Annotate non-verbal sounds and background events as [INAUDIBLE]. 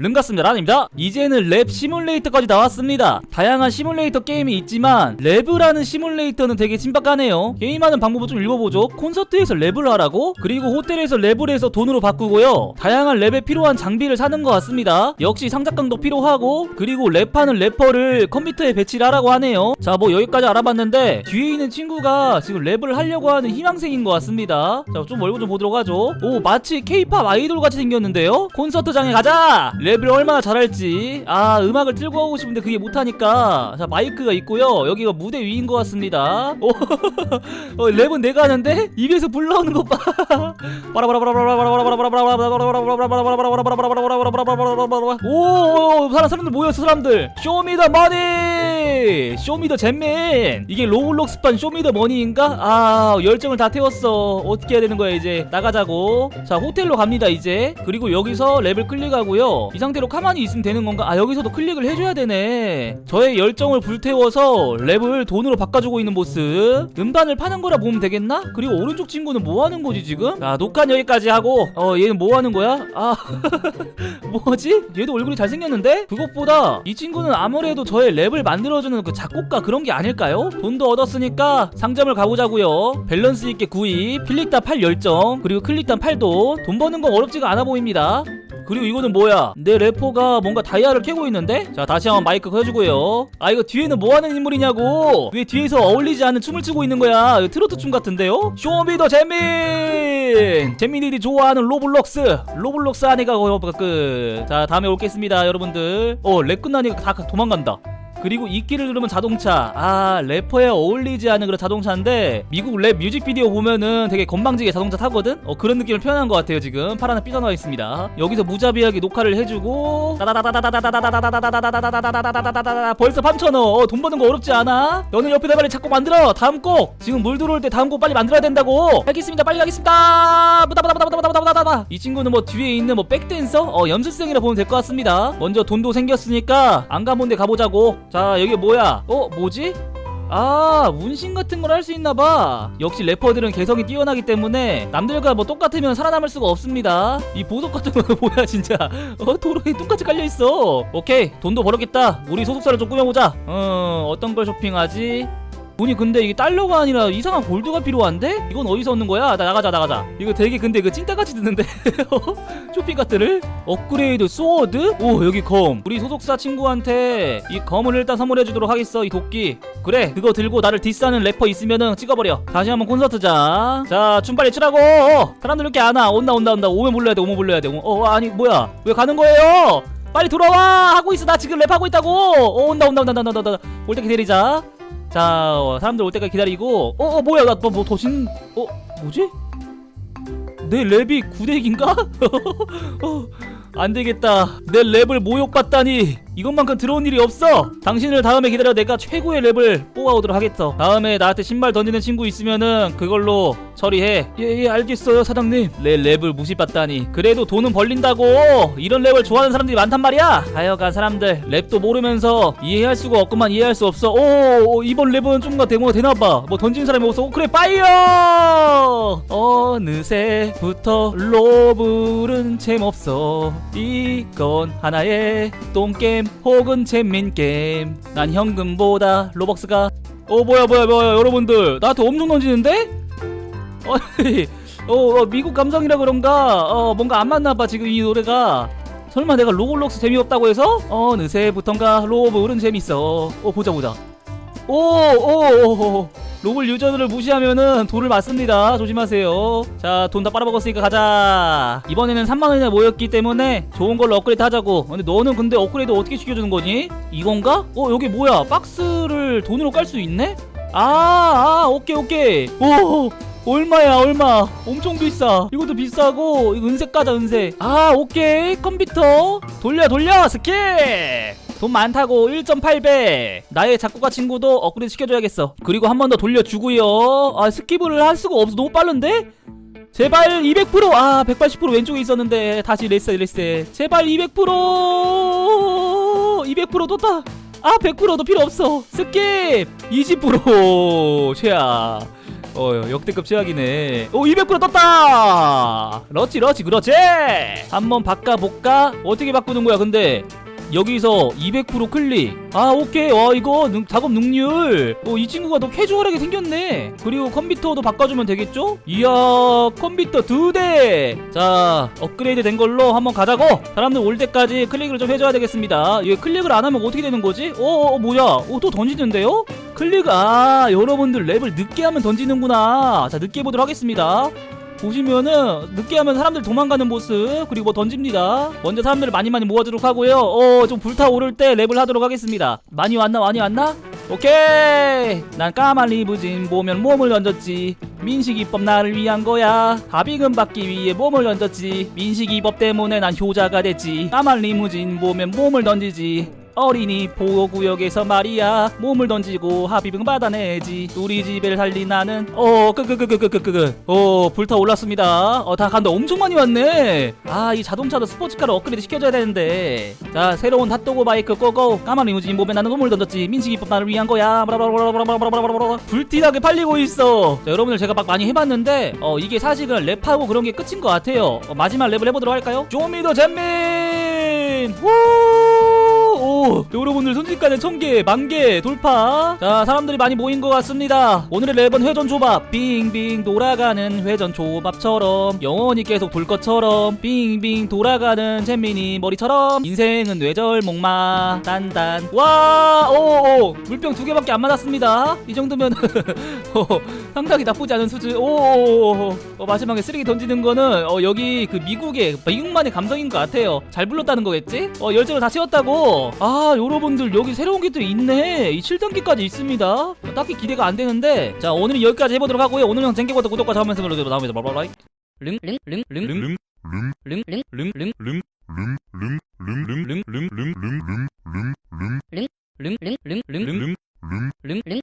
름같습니다 란입니다. 이제는 랩 시뮬레이터까지 나왔습니다. 다양한 시뮬레이터 게임이 있지만 랩이라는 시뮬레이터는 되게 신박하네요. 게임하는 방법을 좀 읽어보죠. 콘서트에서 랩을 하라고? 그리고 호텔에서 랩을 해서 돈으로 바꾸고요. 다양한 랩에 필요한 장비를 사는 것 같습니다. 역시 상작강도 필요하고 그리고 랩하는 래퍼를 컴퓨터에 배치를 하라고 하네요. 자 뭐 여기까지 알아봤는데 뒤에 있는 친구가 지금 랩을 하려고 하는 희망생인 것 같습니다. 자 좀 얼굴 좀 보도록 하죠. 오 마치 케이팝 아이돌같이 생겼는데요? 콘서트장에 가자! 랩을 얼마나 잘할지. 아 음악을 들고 하고 싶은데 그게 못하니까. 자 마이크가 있고요. 여기가 무대 위인 것 같습니다. [LAUGHS] 오, 어, 랩은 내가 하는데 입에서 불러오는 것 봐. [LAUGHS] 오 사람들 모였어 사람들 쇼미더 머니 쇼미더 잼맨 이게 로블록스판 쇼미더 머니인가? 아 열정을 다 태웠어 어떻게 해야 되는 거야 이제 나가자고 자 호텔로 갑니다 이제 그리고 여기서 랩을 클릭하고요 이 상태로 가만히 있으면 되는 건가? 아 여기서도 클릭을 해줘야 되네 저의 열정을 불태워서 랩을 돈으로 바꿔주고 있는 모습 음반을 파는 거라 보면 되겠나? 그리고 오른쪽 친구는 뭐 하는 거지 지금? 자 녹화는 여기까지 하고 어 얘는 뭐 하는 거야? 아 [LAUGHS] 뭐지? 얘도 얼굴이 잘생겼는데? 그것보다 이 친구는 아무래도 저의 랩을 만들어주는 그 작곡가 그런 게 아닐까요? 돈도 얻었으니까 상점을 가보자고요 밸런스 있게 구입, 필릭단 8 열정, 그리고 클릭단 8도 돈 버는 건 어렵지가 않아 보입니다 그리고 이거는 뭐야? 내 래퍼가 뭔가 다이아를 캐고 있는데? 자, 다시 한번 마이크 켜주고요. 아, 이거 뒤에는 뭐 하는 인물이냐고? 왜 뒤에서 어울리지 않는 춤을 추고 있는 거야? 트로트 춤 같은데요? 쇼미더 재민! 재민이들이 좋아하는 로블록스! 로블록스 안에가 그, 어, 그, 자, 다음에 올겠습니다, 여러분들. 어, 렉 끝나니까 다 도망간다. 그리고 이끼를 누르면 자동차. 아, 래퍼에 어울리지 않은 그런 자동차인데 미국 랩 뮤직비디오 보면은 되게 건방지게 자동차 타거든? 어, 그런 느낌을 표현한 것 같아요, 지금. 파란 하나 삐져나와 있습니다. 여기서 무자비하게 녹화를 해주고 벌써 밤쳐노 돈 버는 거 어렵지 않아 너는 옆에 내 발이 자꾸 만들어 다음 곡 지금 물 들어올 때 다음 곡 빨리 만들어야 된다고 알겠습니다 빨리 가겠습니다 무다다다다다다다다다다다다다 이 친구는 뭐 뒤에 있는 뭐 백댄성 어, 염색성이라 보면 될것 같습니다 먼저 돈도 생겼으니까 안 가본 데 가보자고 자 여기 뭐야? 어 뭐지? 아 문신 같은 걸 할 수 있나봐. 역시 래퍼들은 개성이 뛰어나기 때문에 남들과 뭐 똑같으면 살아남을 수가 없습니다. 이 보석 같은 거 [LAUGHS] 뭐야 진짜? 어 도로에 똑같이 깔려있어. 오케이 돈도 벌었겠다. 우리 소속사를 좀 꾸며보자. 어 어떤 걸 쇼핑하지 돈이 근데 이게 달러가 아니라 이상한 골드가 필요한데? 이건 어디서 얻는 거야? 나 나가자 나가자. 이거 되게 근데 그 찐따같이 듣는데? [LAUGHS] 쇼핑 카트를? 업그레이드 소워드? 오 여기 검. 우리 소속사 친구한테 이 검을 일단 선물해 주도록 하겠어 이 도끼. 그래 그거 들고 나를 디스하는 래퍼 있으면은 찍어버려. 다시 한번 콘서트자. 자춤 빨리 추라고. 사람들 이렇게 안 와. 온다 온다 온다. 오면 불러야 돼 오면 불러야 돼. 어 아니 뭐야? 왜 가는 거예요? 빨리 들어와! 하고 있어. 나 지금 랩하고 있다고! 어 온다 온다 온다 온다 온다 온다. 올때 기다리자 자 어, 사람들 올 때까지 기다리고 어, 어 뭐야 나뭐더진 어 뭐지? 내 랩이 구대기인가? [LAUGHS] 어, 안 되겠다. 내 랩을 모욕받다니 이것만큼 들어온 일이 없어. 당신을 다음에 기다려 내가 최고의 랩을 뽑아오도록 하겠어. 다음에 나한테 신발 던지는 친구 있으면은 그걸로 처리해. 예예 알겠어요 사장님. 내 랩을 무시받다니. 그래도 돈은 벌린다고. 이런 랩을 좋아하는 사람들이 많단 말이야. 하여간 사람들 랩도 모르면서 이해할 수가 없구만. 이해할 수 없어. 오, 오 이번 랩은 좀더 데모가 되나봐. 뭐 던지는 사람이 없어. 오, 그래 파이어! 어느새부터 로블은 재없어. 이건 하나의 똥게임 혹은 재민게임. 난 현금보다 로벅스가 어 뭐야 뭐야 뭐야 여러분들. 나한테 엄청 던지는데? [LAUGHS] 아니 어, 어 미국 감성이라 그런가? 어 뭔가 안 맞나봐 지금 이 노래가. 설마 내가 로블록스 재미없다고 해서? 어느새부턴가 로블은 재밌어. 어 보자 보자. 오오오 로블 유저들을 무시하면은 돌을 맞습니다. 조심하세요. 자 돈 다 빨아먹었으니까 가자. 이번에는 3만원이나 모였기 때문에 좋은 걸로 업그레이드 하자고. 근데 너는 근데 업그레이드 어떻게 시켜주는 거니? 이건가? 어 여기 뭐야? 박스를 돈으로 깔 수 있네? 아, 아 오케이 오케이. 오 얼마야 얼마? 엄청 비싸. 이것도 비싸고 은색 가자 은색. 아 오케이. 컴퓨터. 돌려 돌려. 스킬 돈 많다고 1.8배 나의 작곡가 친구도 업그레이드 시켜줘야겠어. 그리고 한 번 더 돌려주고요. 아 스킵을 할 수가 없어. 너무 빠른데? 제발 200%아 180% 왼쪽에 있었는데. 다시 레스 레스. 제발 200% 200% 떴다. 아 100%도 필요 없어. 스킵. 20% 최악 어 역대급 최악이네. 오 200% 떴다. 러치 러치 그렇지. 한번 바꿔볼까? 어떻게 바꾸는 거야 근데 여기서 200% 클릭. 아 오케이. 와 이거 능- 작업 능률. 어, 이 친구가 더 캐주얼하게 생겼네. 그리고 컴퓨터도 바꿔주면 되겠죠? 이야 컴퓨터 두대자 업그레이드 된 걸로 한번 가자고. 사람들 올 때까지 클릭을 좀 해줘야 되겠습니다. 이게 클릭을 안 하면 어떻게 되는 거지? 어, 어 어, 뭐야? 어, 또 던지는데요? 클릭 아 여러분들 랩을 늦게 하면 던지는구나. 자 늦게 보도록 하겠습니다 보시면은 늦게 하면 사람들 도망가는 모습 그리고 뭐 던집니다. 먼저 사람들을 많이 많이 모아주도록 하고요. 어 좀 불타오를 때 랩을 하도록 하겠습니다. 많이 왔나? 많이 왔나? 오케이! 난 까만 리무진 보면 몸을 던졌지. 민식이법 나를 위한 거야. 합의금 받기 위해 몸을 던졌지. 민식이법 때문에 난 효자가 됐지. 까만 리무진 보면 몸을 던지지 어린이 보호구역에서 말이야. 몸을 던지고 합의금 받아내지. 우리 집을 살린 나는 어 끄끄끄끄끄끄끄 어 불타 올랐습니다. 어다 간다. 엄청 많이 왔네. 아 이 자동차도 스포츠카로 업그레이드 시켜줘야 되는데. 자 새로운 핫도그 바이크 고고. 까만 리무진 몸에 나는 몸을 던졌지. 민식이법 나를 위한 거야. 브라브라브라브라브라브라브라 불티나게 팔리고 있어 자 여러분들 제가 막 많이 해봤는데 어 이게 사실은 랩하고 그런 게 끝인 것 같아요 어, 마지막 랩을 해보도록 할까요 쇼미더 잼민 후 오, 여러분들 순식간에 천개 만개 돌파. 자 사람들이 많이 모인 것 같습니다. 오늘의 랩은 회전 조밥. 빙빙 돌아가는 회전 조밥처럼. 영원히 계속 돌 것처럼. 빙빙 돌아가는 잼민이 머리처럼. 인생은 뇌절 목마. 단단 와오오. 물병 두 개밖에 안 맞았습니다. 이 정도면 [LAUGHS] 어, 상당히 나쁘지 않은 수준. 오 어, 마지막에 쓰레기 던지는 거는 어, 여기 그 미국의 미국만의 감성인 것 같아요 잘 불렀다는 거겠지 어 열정을 다 채웠다고 아 여러분들 여기 새로운 게또 있네 이 7단계까지 있습니다 어, 딱히 기대가 안 되는데 자 오늘은 여기까지 해보도록 하고요 오늘 영상 재밌게 구독과 좋아요 말씀으로 링링링링 링링링링링 링링링링링